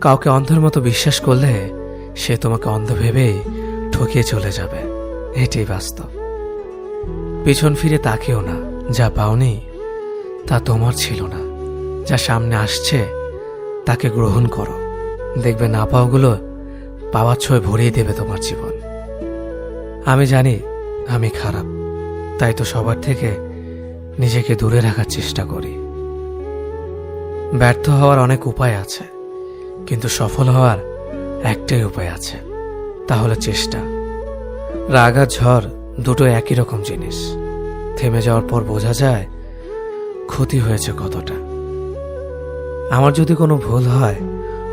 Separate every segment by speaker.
Speaker 1: কাউকে অন্ধের মতো বিশ্বাস করলে সে তোমাকে অন্ধ ভেবেই ঠকিয়ে চলে যাবে। এটাই বাস্তব। পিছন ফিরে তাকেও না। যা পাওনি, তা তোমার ছিল না। যা সামনে আসছে, তাকে গ্রহণ করো। দেখবে না পাওয়াগুলো পাওয়ার ছয় ভরিয়ে দেবে তোমার জীবন। আমি জানি আমি খারাপ, তাই তো সবার থেকে নিজেকে দূরে রাখার চেষ্টা করি। ব্যর্থ হওয়ার অনেক উপায় আছে। কিন্তু সফল হওয়ার একটাই উপায় আছে তাহলে চেষ্টা। রাগ আর ঝড় দুটো একই রকম জিনিস। থেমে যাওয়ার পর বোঝা যায় ক্ষতি হয়েছে কতটা। আমার যদি কোনো ভুল হয়,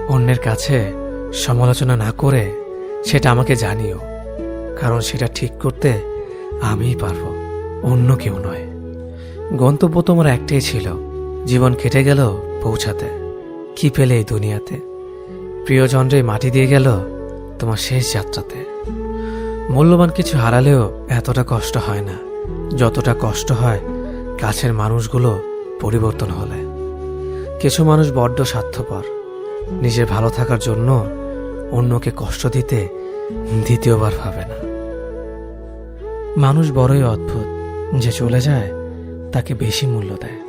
Speaker 1: অন্যের কাছে সমালোচনা না করে সেটা আমাকে জানিও, কারণ সেটা ঠিক করতে আমিই পারব, অন্য কেউ নয়। গন্তব্য তোমার একটাই ছিল, জীবন কেটে গেল পৌঁছাতে। কি পেলে এই দুনিয়াতে? প্রিয়জনরে মাটি দিয়ে গেল তোমার শেষ যাত্রাতে। মূল্যবান কিছু হারালেও এতটা কষ্ট হয় না। যতটা কষ্ট হয় কাছের মানুষগুলো পরিবর্তন হলে। কিছু মানুষ বড্ড স্বার্থপর। নিজের ভালো থাকার জন্য অন্যকে কষ্ট দিতে দ্বিতীয়বার ভাবে না। মানুষ বড়ই অদ্ভুত। যে চলে যায়, তাকে বেশি মূল্য দেয়।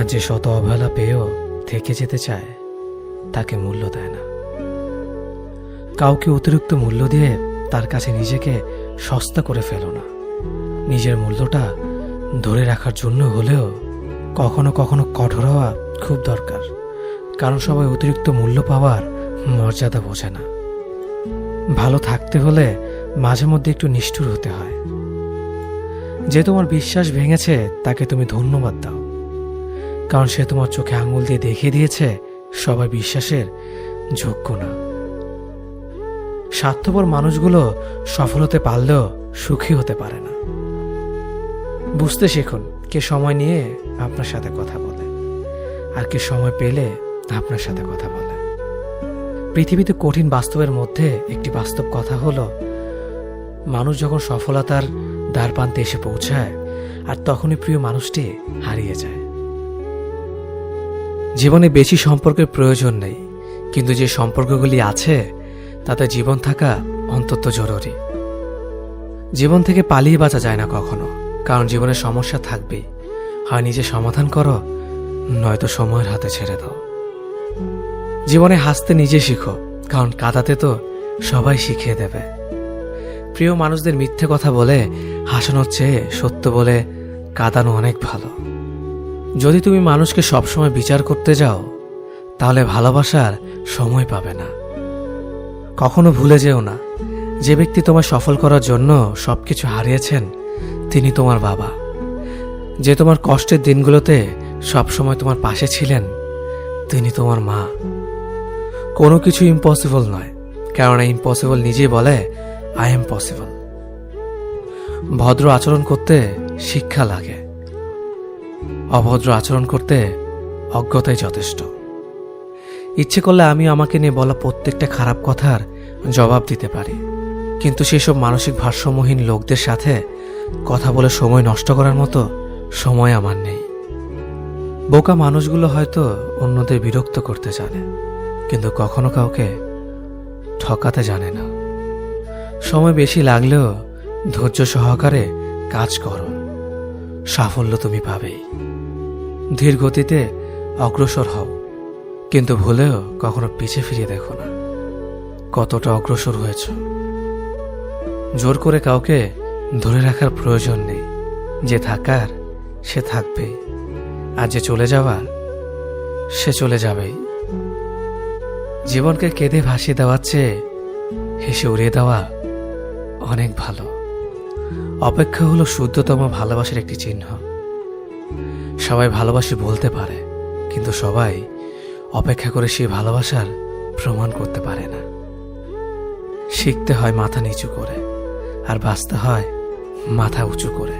Speaker 1: আর যে শত অবহেলা পেয়েও থেকে যেতে চায় তাকে মূল্য দেয় না। কাউকে অতিরিক্ত মূল্য দিয়ে তার কাছে নিজেকে সস্তা করে ফেলো না। নিজের মূল্যটা ধরে রাখার জন্য হলেও কখনো কখনো কঠোর হওয়া খুব দরকার, কারণ সবাই অতিরিক্ত মূল্য পাওয়ার মর্যাদা বোঝে না। ভালো থাকতে হলে মাঝে মধ্যে একটু নিষ্ঠুর হতে হয়। যে তোমার বিশ্বাস ভেঙেছে তাকে তুমি ধন্যবাদ দাও, কারণ সে তোমার চোখে আঙুল দিয়ে দেখিয়ে দিয়েছে সবাই বিশ্বাসের যোগ্য না। স্বার্থপর মানুষগুলো সফল হতে পারলেও সুখী হতে পারে না। বুঝতে শিখুন, কে সময় নিয়ে আপনার সাথে কথা বলে, আর কে সময় পেলে আপনার সাথে কথা বলে। পৃথিবীতে কঠিন বাস্তবের মধ্যে একটি বাস্তব কথা হলো, মানুষ যখন সফলতার দ্বার প্রান্তে এসে পৌঁছায়, আর তখনই প্রিয় মানুষটি হারিয়ে যায়। জীবনে বেশি সম্পর্কের প্রয়োজন নেই, কিন্তু যে সম্পর্কগুলি আছে, তাতে জীবন থাকা অন্তত জরুরি। জীবন থেকে পালিয়ে বাঁচা যায় না কখনো, কারণ জীবনে সমস্যা থাকবেই। হয় নিজে সমাধান করো, নয়তো সময়ের হাতে ছেড়ে দাও। জীবনে হাসতে নিজে শিখো, কারণ কাদাতে তো সবাই শিখিয়ে দেবে। প্রিয় মানুষদের মিথ্যে কথা বলে, হাসানোর চেয়ে সত্য বলে কাঁদানো অনেক ভালো। যদি তুমি মানুষকে সবসময় বিচার করতে যাও, তাহলে ভালোবাসার সময় পাবে না। কখনো ভুলে যেও না, যে ব্যক্তি তোমার সফল করার জন্য সবকিছু হারিয়েছেন, তিনি তোমার বাবা। যে তোমার কষ্টের দিনগুলোতে সবসময় তোমার পাশে ছিলেন, তিনি তোমার মা। কোনো কিছু ইম্পসিবল নয়, কেননা ইম্পসিবল নিজেই বলে আই এম পসিবল ভদ্র আচরণ করতে শিক্ষা লাগে। অভদ্র আচরণ করতে অজ্ঞতাই যথেষ্ট। ইচ্ছে করলে আমি আমাকে নিয়ে বলা প্রত্যেকটা খারাপ কথার জবাব দিতে পারি। কিন্তু সেসব মানসিক ভারসাম্যহীন লোকদের সাথে কথা বলে সময় নষ্ট করার মতো সময় আমার নেই। বোকা মানুষগুলো হয়তো অন্যদের বিরক্ত করতে জানে, কিন্তু কখনো কাউকে ঠকাতে জানে না। সময় বেশি লাগলেও ধৈর্য সহকারে কাজ করো। সাফল্য তুমি পাবেই। ধীর গতিতে অগ্রসর হও। কিন্তু ভুলেও কখনো পিছে ফিরিয়ে দেখো না। কতটা অগ্রসর হয়েছ। জোর করে কাউকে ধরে রাখার প্রয়োজন নেই। যে থাকার, সে থাকবে আর যে চলে যাওয়ার, সে চলে যাবেই। জীবনকে কেঁদে ভাসিয়ে দেওয়ার চেয়ে হেসে উড়িয়ে দেওয়া অনেক ভালো। অপেক্ষা হলো শুদ্ধতম ভালোবাসার একটি চিহ্ন। সবাই ভালোবাসি বলতে পারে, কিন্তু সবাই অপেক্ষা করে সেই ভালোবাসার প্রমাণ করতে পারে না। শিখতে হয় মাথা নিচু করে, আর বাঁচতে হয় মাথা উঁচু করে।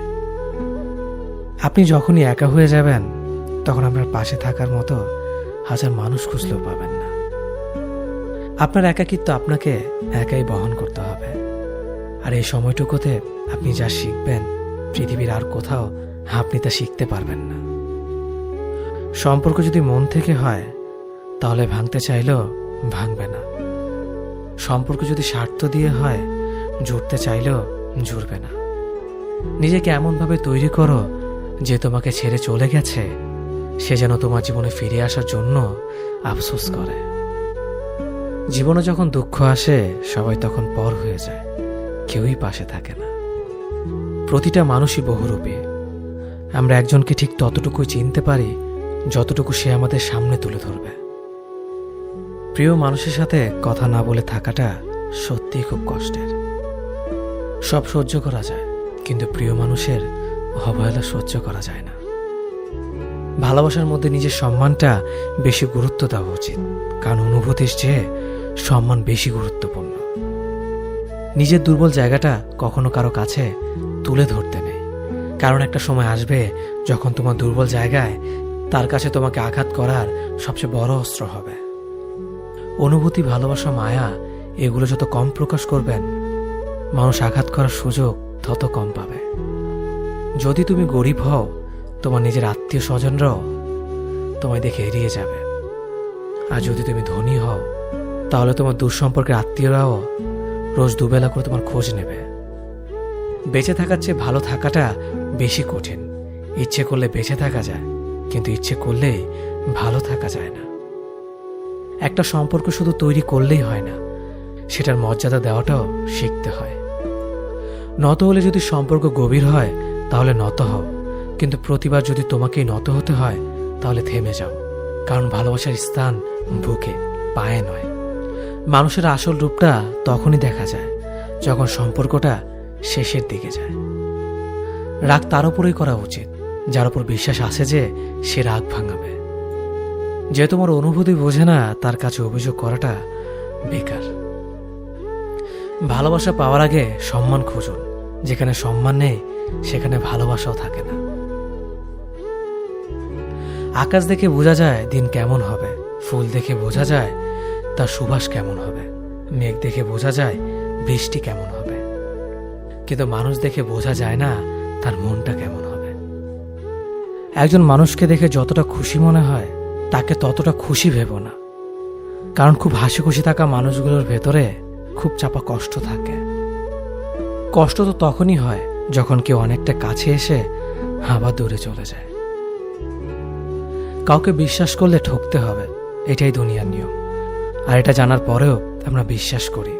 Speaker 1: আপনি যখনই একা হয়ে যাবেন, তখন আপনার পাশে থাকার মতো হাজার মানুষ খুঁজলেও পাবেন না। আপনার একাকিত্ব আপনাকে একাই বহন করতে হবে। আর এই সময়টুকুতে আপনি যা শিখবেন, পৃথিবীর আর কোথাও আপনি তা শিখতে পারবেন না। সম্পর্ক যদি মন থেকে হয়, তাহলে ভাঙতে চাইলেও ভাঙবে না। সম্পর্ক যদি স্বার্থ দিয়ে হয়, জুড়তে চাইলেও জুড়বে না। নিজেকে এমনভাবে তৈরি করো যে তোমাকে ছেড়ে চলে গেছে, সে যেন তোমার জীবনে ফিরে আসার জন্য আফসোস করে। জীবনে যখন দুঃখ আসে, সবাই তখন পর হয়ে যায়, কেউই পাশে থাকে না। প্রতিটা মানুষই বহুরূপী। আমরা একজনকে ঠিক ততটুকুই চিনতে পারি, যতটুকু সে আমাদের সামনে তুলে ধরবে। প্রিয় মানুষের সাথে কথা না বলে থাকাটা সত্যিই খুব কষ্টের। সব সহ্য করা যায়, কিন্তু প্রিয় মানুষের অবহেলা সহ্য করা যায় না। ভালোবাসার মধ্যে নিজের সম্মানটা বেশি গুরুত্ব দেওয়া উচিত, কারণ অনুভূতির চেয়ে সম্মান বেশি গুরুত্বপূর্ণ। নিজের দুর্বল জায়গাটা কখনো কারও কাছে তুলে ধরতে কারণ একটা সময় আসবে যখন তোমার দুর্বল জায়গায় তার কাছে তোমাকে আঘাত করার সবচেয়ে বড় অস্ত্র হবে। অনুভূতি, ভালোবাসা, মায়া, এগুলো যত কম প্রকাশ করবেন, মানুষ আঘাত করার সুযোগ তত কম পাবে। যদি তুমি গরিব হও, তোমার নিজের আত্মীয় স্বজনরাও তোমায় দেখে এড়িয়ে যাবে। আর যদি তুমি ধনী হও, তাহলে তোমার দুঃসম্পর্কের আত্মীয়রাও রোজ দুবেলা করে তোমার খোঁজ নেবে। বেঁচে থাকার চেয়ে ভালো থাকাটা বেশি কঠিন। ইচ্ছে করলে বেঁচে থাকা যায়, কিন্তু ইচ্ছে করলেই ভালো থাকা যায় না। একটা সম্পর্ক শুধু তৈরি করলেই হয় না, সেটার মর্যাদা দেওয়াটাও শিখতে হয়। নত হলে যদি সম্পর্ক গভীর হয়, তাহলে নত হও। কিন্তু প্রতিবার যদি তোমাকেই নত হতে হয়, তাহলে থেমে যাও। কারণ ভালোবাসার স্থান বুকে, পায়ে নয়। মানুষের আসল রূপটা তখনই দেখা যায়, যখন সম্পর্কটা শেষের দিকে যায়। রাগ তার উপরেই করা উচিত, যার উপর বিশ্বাস আছে যে সে রাগ ভাঙাবে। যে তোমার অনুভূতি বোঝে না, তার কাছে অভিযোগ করাটা বেকার। ভালোবাসা পাওয়ার আগে সম্মান খুঁজুন। যেখানে সম্মান নেই, সেখানে ভালোবাসাও থাকে না। আকাশ দেখে বোঝা যায় দিন কেমন হবে। ফুল দেখে বোঝা যায় তার সুবাস কেমন হবে। মেঘ দেখে বোঝা যায় বৃষ্টি কেমন হবে। কিন্তু মানুষ দেখে বোঝা যায় না তার মনটা কেমন হবে? একজন মানুষকে দেখে যতটা খুশি মনে হয়, তাকে ততটা খুশি ভেব না। কারণ খুব হাসি খুশি থাকা মানুষগুলোর ভেতরে খুব চাপা কষ্ট থাকে। কষ্ট তো তখনই হয় যখন কেউ অনেকটা কাছে এসে আবার দূরে চলে যায়। কাউকে বিশ্বাস করলে ঠকতে হবে, এটাই দুনিয়ার নিয়ম। আর এটা জানার পরেও আমরা বিশ্বাস করি,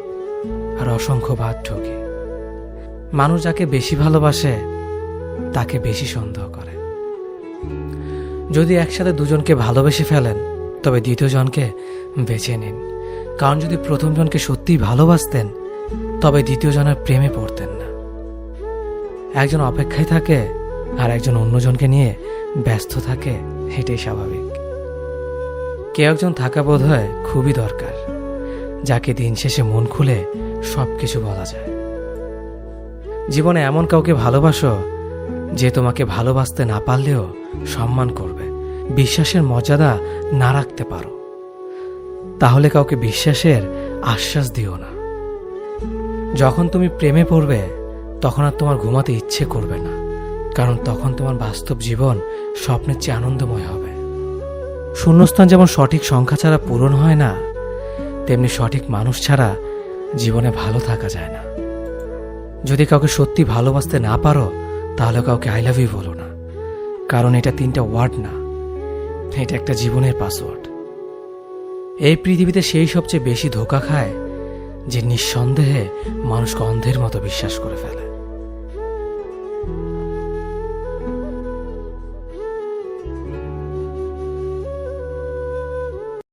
Speaker 1: আর অসংখ্য ভাগ ঠকি। মানুষ যাকে বেশি ভালোবাসে তাকে বেশি সন্দেহ করে। যদি একসাথে দুজনকে ভালোবেসে ফেলেন, তবে দ্বিতীয় জনকে বেছে নিন। কারণ যদি প্রথম জনকে সত্যিই ভালোবাসতেন, তবে দ্বিতীয় জনের প্রেমে পড়তেন না। একজন অপেক্ষায় থাকে আর একজন অন্যজনকে নিয়ে ব্যস্ত থাকে, এটাই স্বাভাবিক। কেউ একজন থাকা বোধ হয় খুবই দরকার, যাকে দিন শেষে মন খুলে সব কিছু বলা যায়। জীবনে এমন কাউকে ভালোবাসো যে তোমাকে ভালোবাসতে না পারলেও সম্মান করবে। বিশ্বাসের মর্যাদা না রাখতে পারো। তাহলে কাউকে বিশ্বাসের আশ্বাস দিও না। যখন তুমি প্রেমে পড়বে, তখন আর তোমার ঘুমাতে ইচ্ছে করবে না, কারণ তখন তোমার বাস্তব জীবন স্বপ্নের চেয়ে আনন্দময় হবে। শূন্যস্থান যেমন সঠিক সংখ্যা ছাড়া পূরণ হয় না, তেমনি সঠিক মানুষ ছাড়া জীবনে ভালো থাকা যায় না। যদি কাউকে সত্যি ভালোবাসতে না পারো তাহলে কাউকে আই লাভ ইউ বলো না। কারণ এটা তিনটা ওয়ার্ড না। এটা একটা জীবনের পাসওয়ার্ড এই পৃথিবীতে সেই সবচেয়ে বেশি ধোকা খায় যে নিঃসন্দেহে মানুষকে অন্ধের মতো বিশ্বাস করে ফেলে।